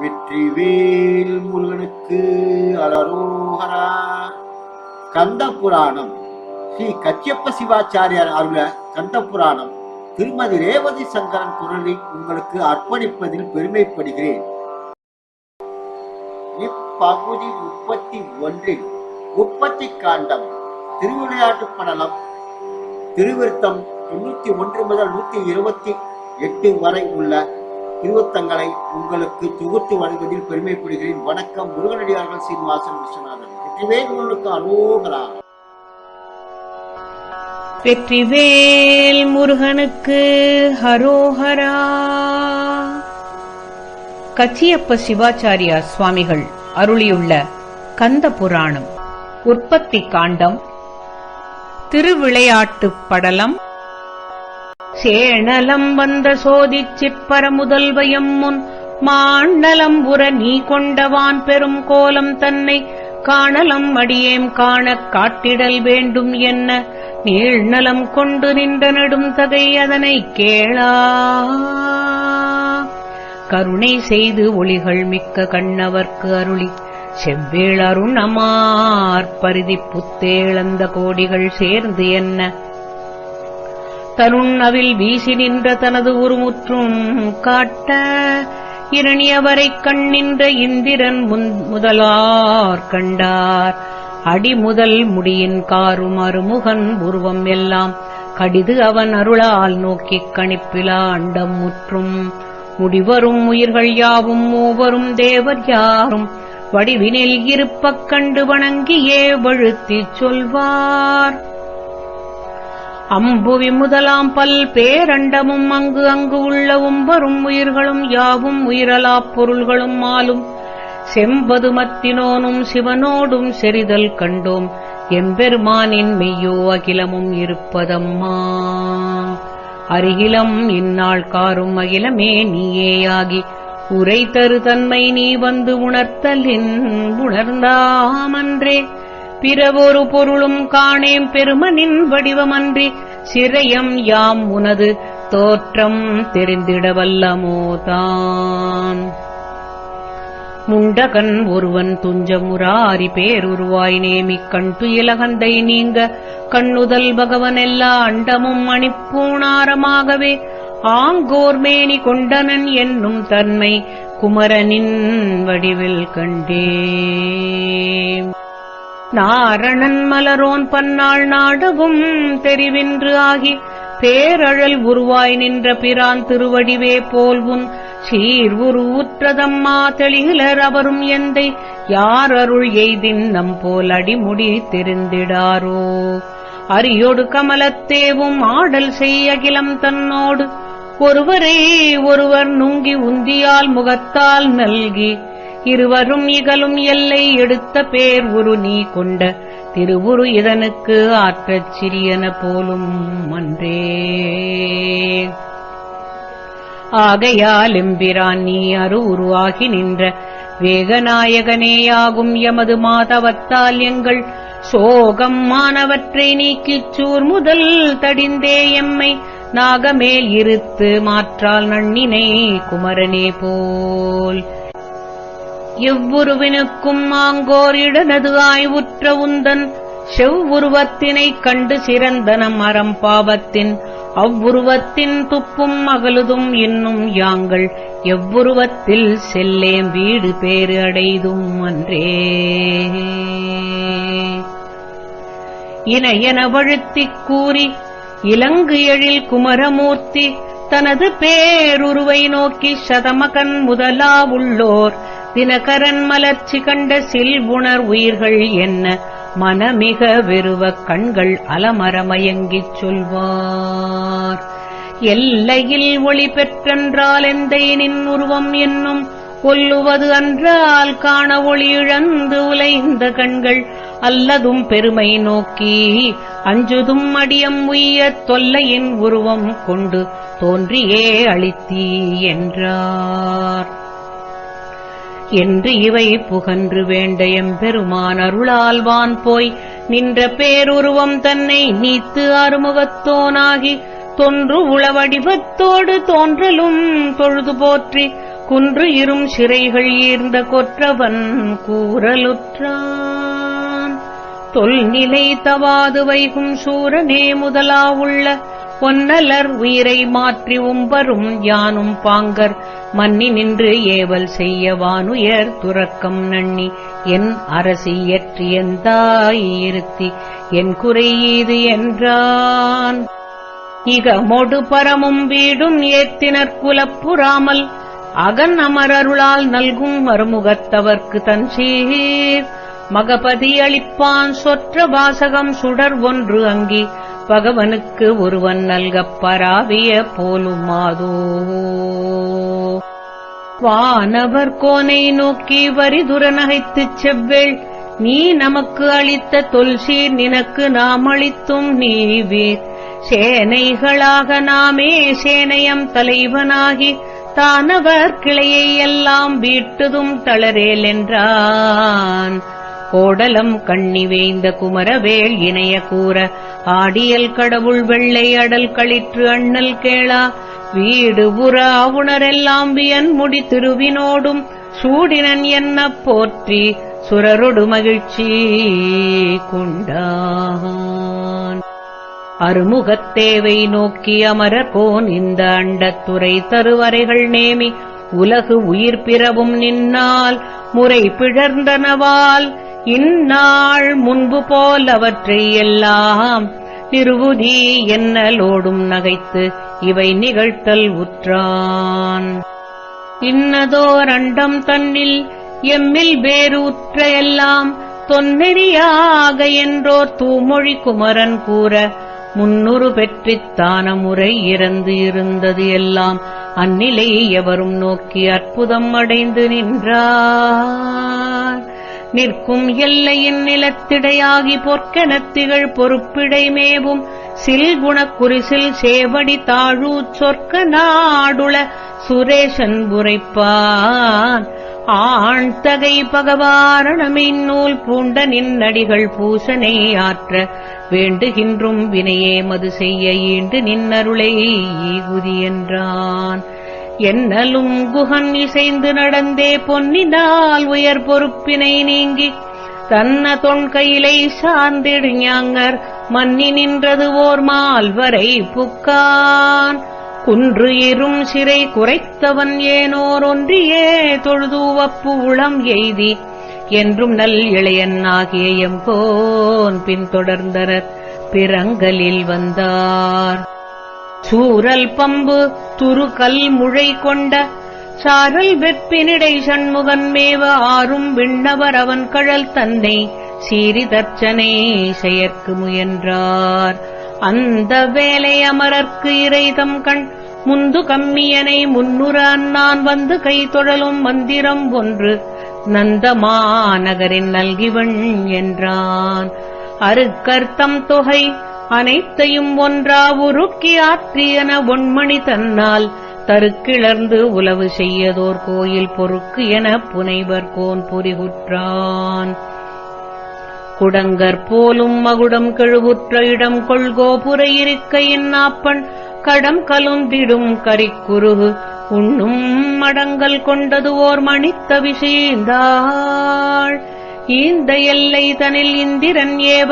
வெற்றிவேல் முருகனுக்கு அலரோகரா. கந்த புராணம் ஸ்ரீ கச்சியப்ப சிவாச்சாரியார் அருள கந்த புராணம் திருமதி ரேவதி சங்கரன் குரலை உங்களுக்கு அர்ப்பணிப்பதில் பெருமைப்படுகிறேன். இப்பகுதி முப்பத்தி ஒன்றில் உற்பத்தி காண்டம் திருவிளையாட்டு படலம் திருவிருத்தம் தொண்ணூத்தி ஒன்று முதல் நூத்தி இருபத்தி எட்டு வரை உள்ள திருவத்தங்களை உங்களுக்கு தொகுத்து வழங்குவதில் பெருமைப்படுகிறேன். வணக்கம் முருகனடியார்கள் சீனிவாசன் விஸ்வநாதன். வெற்றிவே உங்களுக்கு அனோகரா வெற்றிவேல் முருகனுக்கு ஹரோஹரா கச்சியப்ப சிவாச்சாரியா சுவாமிகள் அருளியுள்ள கந்த புராணம் உற்பத்தி காண்டம் திருவிளையாட்டு படலம் சேணலம் வந்த சோதிச் சிற்பர முதல்வயம் முன் மாண்டலம் உற நீ கொண்டவான் பெரும் கோலம் தன்னை காணலம் அடியேம் காணக் காட்டிடல் வேண்டும் என்ன நீழ்நலம் கொண்டு நின்ற நெடும் தகை அதனை கேளா. கருணை செய்து ஒளிகள் மிக்க கண்ணவர்க்கு அருளி செவ்வேள் அருணமார் பரிதி புத்தேளந்த கோடிகள் சேர்ந்து என்ன தனுண்ணவில் வீசி நின்ற தனது உருமுற்றும் காட்ட இரணியவரைக் கண்ணின்ற இந்திரன் முதலார் கண்டார். அடிமுதல் முடியின் காரும் அருமுகன் உருவம் எல்லாம் கடிது அவன் அருளால் நோக்கிக் கணிப்பிலா அண்டம் முற்றும். முடிவரும் உயிர்கள் யாவும் மூவரும் தேவர் யாரும் வடிவினில் இருப்பக் கண்டு வணங்கியே வழுத்திச் சொல்வார். அம்புவி முதலாம் பல் பேரண்டமும் அங்கு அங்கு உள்ளவும் வரும் உயிர்களும் யாவும் உயிரலாப் பொருள்களும் மாலும் செம்பது மத்தினோனும் சிவனோடும் செறிதல் கண்டோம். எம்பெருமானின் மெய்யோ அகிலமும் இருப்பதம்மா. அருகிலம் இந்நாள் காரும் அகிலமே நீயேயாகி உரை தரு தன்மை நீ வந்து உணர்த்தலின் உணர்ந்தாமன்றே. பிறவொரு பொருளும் காணேம் பெருமனின் வடிவமன்றி சிறையம் யாம் உனது தோற்றம் தெரிந்திடவல்லமோதான் முண்டகன் ஒருவன் துஞ்சமுராரி பேருருவாய் நேமிக் கண் துயிலகந்தை நீங்க கண்ணுதல் பகவன் எல்லா அண்டமும் மணிப்பூணாரமாகவே ஆங்கோர்மேனி கொண்டனன் என்னும் தன்மை குமரனின் வடிவில் கண்டே நாரணன் மலரோன் பன்னாள் நாடவும் தெரிவின்று ஆகி பேரழல் உருவாய் நின்ற பிரான் திருவடிவே போல்வுன் சீர் உருவுற்றதம்மா தெளிகிலர் அவரும் எந்தை யார் அருள் எய்தின் நம் போல் அடிமுடி தெரிந்திடாரோ? அரியோடு கமலத்தேவும் ஆடல் செய்யகிலம் தன்னோடு ஒருவரே ஒருவர் நுங்கி உந்தியால் முகத்தால் நல்கி இருவரும் இகலும் எல்லை எடுத்த பேர் உரு நீ கொண்ட திருவுரு இதனுக்கு ஆற்றச் சிறியன போலும் அன்றே. ஆகையால் எம்பிரான் நீ அரு உருவாகி நின்ற வேகநாயகனேயாகும் எமது மாதவத்தால் எங்கள் சோகம் மானவற்றை நீக்கிச் சூர் முதல் தடிந்தே எம்மை நாகமேல் இருத்து மாற்றால் நன்னினை குமரனே போல். எவ்வுருவினுக்கும் மாங்கோரிடனது இடனது ஆய்வுற்ற உந்தன் செவ்வுருவத்தினைக் கண்டு சிறந்தனம் அறம் பாவத்தின் அவ்வுருவத்தின் துப்பும் அகலுதும் இன்னும் யாங்கள் எவ்வுருவத்தில் செல்லேம் வீடு பேறு அடைதும் அன்றே. இணையன வழுத்திக் கூறி இலங்கு எழில் குமரமூர்த்தி தனது பேருருவை நோக்கி சதமகன் முதலா உள்ளோர் தினகரன் மலர்ச்சி கண்ட சில்வுணர் உயிர்கள் என்ன? மனமிக வெறுவக் கண்கள் அலமரமயங்கிச் சொல்வார். எல்லையில் ஒளி பெற்றென்றால் எந்தையனின் உருவம் என்னும் கொல்லுவது அன்றால் காண ஒளி இழந்து உலைந்த கண்கள் அல்லதும் பெருமை நோக்கி அஞ்சுதும் அடியம் உய்ய தொல்லையின் உருவம் கொண்டு தோன்றியே அளித்தீ என்றார். என்று இவை புகன்று வேண்ட பெருமான் அருளால்வான் போய். நின்ற பேருருவம் தன்னை நீத்து அருமுகத்தோனாகி தொன்று உளவடிவத்தோடு தோன்றலும் தொழுது போற்றி. குன்று இரும் சிறைகள் ஈர்ந்த கொற்றவன் கூறலுற்றான். தொல்நிலை தவாது வைகும் சூரனே முதலா உள்ள பொன்னலர் உயிரை மாற்றி உம்பரும் யானும் பாங்கர். மன்னி நின்று ஏவல் செய்ய வானுயர் துறக்கம் நண்ணி என் அரசியற்றியந்தாய் எந்தாயிருத்தி என் குறையீது என்றான். இகமொடு பரமும் வீடும் ஏத்தினர் குலப்புறாமல். அகன் அமரருளால் நல்கும் மறுமுகத்தவர்க்கு தன் சீர். மகபதி அளிப்பான் சொற்ற வாசகம் சுடர் ஒன்று அங்கி. பகவனுக்கு ஒருவன் நல்கப் பராவிய போலுமாதோ. வானவர் கோனை நோக்கி வரிதுர நகைத்துச் செவ்வேள் நீ நமக்கு அளித்த தொல்சீர் நினக்கு நாம் அளித்தும் நீவீர். சேனைகளாக நாமே சேனையம் தலைவனாகி தானவர் கிளையை எல்லாம் வீட்டுதும் தளரேல் என்றான். கோடலம் கண்ணிவேந்த குமரவேள் இணைய கூற ஆடியல் கடவுள் வெள்ளை அடல் களிற்று அண்ணல் கேளா வீடு புற அவுணரெல்லாம் வியன் முடி திருவினோடும் சூடினன் என்ன போற்றி சுரரொடு மகிழ்ச்சி கொண்டான் அருமுகத்தேவை நோக்கி அமரர்கோன் இந்த அண்டத்துறை தருவரைகள் நேமி உலகு உயிர் பிறவும் நின்னால் முறை பிழர்ந்தனவால் இந்நாள் முன்பு போல் அவற்றை எல்லாம் திருவுதி என்னலோடும் நகைத்து இவை நிகழ்த்தல் உற்றான். இன்னதோர் அண்டம் தன்னில் எம்மில் வேறு உற்ற எல்லாம் தொன்னெறியாக என்றோர் தூமொழி குமரன் கூற முன்னுரு பெற்றித்தான முறை இறந்து இருந்தது எல்லாம் அந்நிலை எவரும் நோக்கி அற்புதம் அடைந்து நின்றார். நிற்கும் எல்லையின் நிலத்திடையாகி பொற்கெனத்திகள் பொறுப்பிடைமேவும் பொறுப்பிடை மேவும். சில்குணக் குறிசில் சேவடி தாழூச் சொற்க நாடுள சுரேஷன் உரைப்பான். ஆண்தகை பகவாரணமின் நூல் பூண்ட நின்னடிகள் பூசனை ஆற்ற வேண்டுகின்றும் வினையே மது செய்ய ஈண்டு நின்னருளை ஈகுதி என்றான். என்னலும் குகன் இசைந்து நடந்தே பொன்னினால் உயர் பொறுப்பினை நீங்கி தன்ன தொன்கையிலை சார்ந்திடு ஞாங்கர் மன்னி நின்றது ஓர் மால்வரை புக்கான். குன்று இரும் சிறை குறைத்தவன் ஏனோர் ஒன்றியே தொழுதூவப்பு உளம் எய்தி என்றும் நல் இளையன் ஆகிய எம்போன் பின்தொடர்ந்தனர் பிறங்கலில் வந்தார். சூரல் பம்பு துரு கல் முழை கொண்ட சாரல் வெப்பினிடை சண்முகன் மேவ ஆறும் விண்ணவர் அவன் கழல் தன்னை சீரி தர்ச்சனை செயற்கு முயன்றார். அந்த வேலை அமரர்க்கு இறைதம் கண் முந்து கம்மியனை முன்னுற நான் வந்து கை தொழலும் மந்திரம் ஒன்று நந்தமாநகரின் நல்கிவன் என்றான். அருக்கர்த்தம் தொகை அனைத்தையும் ஒன்றா உருக்கி ஆற்றியன ஒன்மணி தன்னால். தருக்கிளர்ந்து உலவு செய்யதோர் கோயில் பொறுக்கு என புனைவர் கோன் புரிகுற்றான் குடங்கற் போலும் மகுடம் கெழுவுற்ற இடம் கொள்கோபுர இருக்கையின் நாப்பன். கடம் கலுந்திடும் கரிக்குருகு உண்ணும் மடங்கள் கொண்டது ஓர் மணித்தவி செய்தாள் இந்த எல்லை தனில் இந்திரன் ஏவ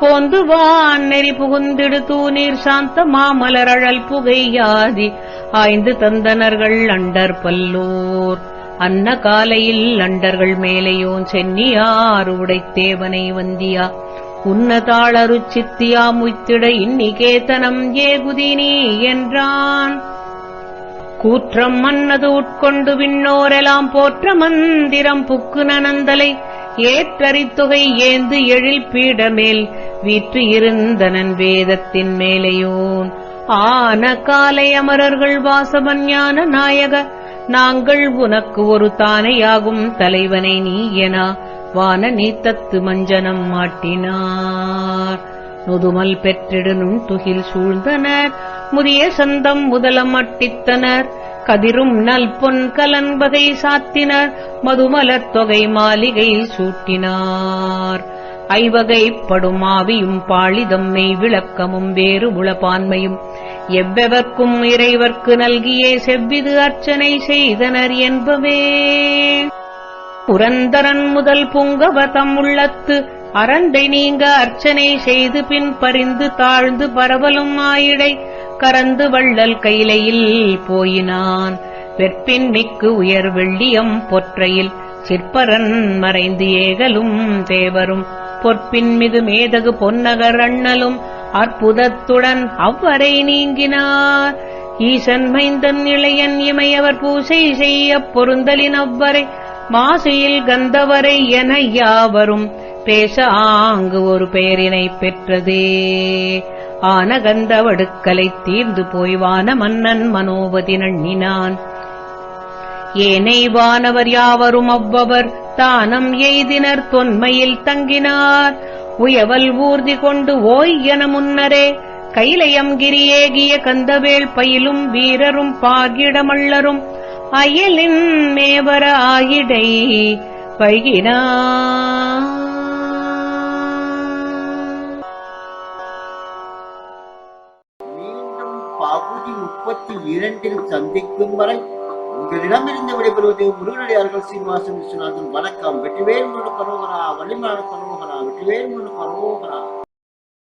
போந்து வான் நெறி புகுந்திடு தூநீர் சாந்த மாமலரழல் புகையாதி. ஆய்ந்து தந்தனர்கள் அண்டர் பல்லோர். அன்ன காலையில் அண்டர்கள் மேலையோன் சென்னியார் உடைத்தேவனை வந்தியா. உன்னதாளரு சித்தியா முய்த்திட இன்னிகேதனம் ஏகுதினி என்றான். கூற்றம் மன்னது உட்கொண்டு விண்ணோரெலாம் போற்ற மந்திரம் புக்கு நனந்தலை. ஏற்றறித்தொகை ஏந்து எழில் பீடமேல் வீற்று இருந்தனன் வேதத்தின் மேலையோன். ஆன காலை அமரர்கள் வாசவன் ஞான நாயக நாங்கள் உனக்கு ஒரு தானையாகும் தலைவனை நீ என வான நீத்தத்து மஞ்சனம் மாட்டினார் நுதுமல் பெற்றிடனும் துகில் சூழ்ந்தனர் முதிய சந்தம் முதலம் அட்டித்தனர். கதிரும் நல் பொன் கலன்பகை சாத்தினர். மதுமலர் தொகை மாளிகை சூட்டினார். ஐவகைப்படும் ஆவியும் பாளிதம் மெய் விளக்கமும் வேறு உளபான்மையும் எவ்வெவர்க்கும் இறைவர்க்கு நல்கியே செவ்விது அர்ச்சனை செய்தனர் என்பவே புரந்தரன் முதல் புங்கவதம் உள்ளத்து அரண்டை நீங்க அர்ச்சனை செய்து பின் பரிந்து தாழ்ந்து பரவலும் ஆயிடை. கரந்து வள்ளல் கைலையில் போயினான். வெற்பின் மிக்கு உயர் வெள்ளியம் பொற்றையில் சிற்பரன் மறைந்து ஏகலும் தேவரும். பொற்பின் மிகு மேதகு பொன்னகர் அண்ணலும் அற்புதத்துடன் அவ்வரை நீங்கினார். ஈசன் மைந்தன் இளையன் இமையவர் பூசை செய்யப் பொருந்தலின் அவ்வரை மாசையில் கந்தவரை என யாவரும் பேச ஆங்கு ஒரு பெயரினை பெற்றதே. ஆன கந்தவடுக்கலை தீர்ந்து போய் வான மன்னன் மனோவதி நண்ணினான். ஏனை வானவர் யாவரும் அவ்வவர் தானம் எய்தினர் தொன்மையில் தங்கினார். உயவல் ஊர்தி கொண்டு ஓய் என முன்னரே கைலயம் கிரியேகிய கந்தவேள் பயிலும் வீரரும் பாகிடமள்ளரும் அயலின் மேவர ஆகிடை பழகினார். இரண்டில் சந்திக்கும் வரை உங்களிடமிருந்து விடைபெறுவது முருகனடியார்கள் சீனிவாசன் விஸ்வநாதன். வணக்கம். வெற்றிவேல் முழு கரோகரா வள்ளிமலர் கரோகரா வெற்றிவேல் முழு கரோகரா